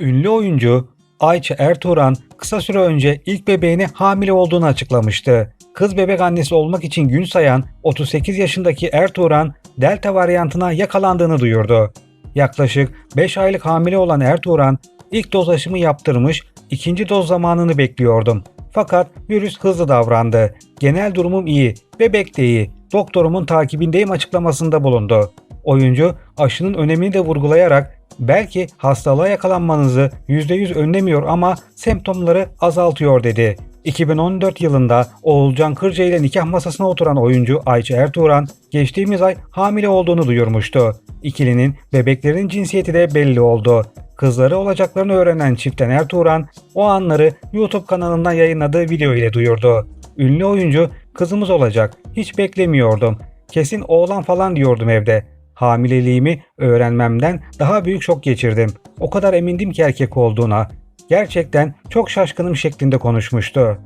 Ünlü oyuncu Ayça Ertuğran kısa süre önce ilk bebeğine hamile olduğunu açıklamıştı. Kız bebek annesi olmak için gün sayan 38 yaşındaki Ertuğran Delta varyantına yakalandığını duyurdu. Yaklaşık 5 aylık hamile olan Ertuğran ilk doz aşımı yaptırmış, ikinci doz zamanını bekliyordum. Fakat virüs hızlı davrandı. Genel durumum iyi, bebek de iyi. Doktorumun takibindeyim açıklamasında bulundu. Oyuncu aşının önemini de vurgulayarak belki hastalığa yakalanmanızı %100 önlemiyor ama semptomları azaltıyor dedi. 2014 yılında Oğulcan Kırca ile nikah masasına oturan oyuncu Ayça Ertuğran geçtiğimiz ay hamile olduğunu duyurmuştu. İkilinin bebeklerin cinsiyeti de belli oldu. Kızları olacaklarını öğrenen çiften Ertuğran o anları YouTube kanalından yayınladığı video ile duyurdu. Ünlü oyuncu kızımız olacak hiç beklemiyordum. Kesin oğlan falan diyordum evde. Hamileliğimi öğrenmemden daha büyük şok geçirdim. O kadar emindim ki erkek olduğuna. Gerçekten çok şaşkınım şeklinde konuşmuştu.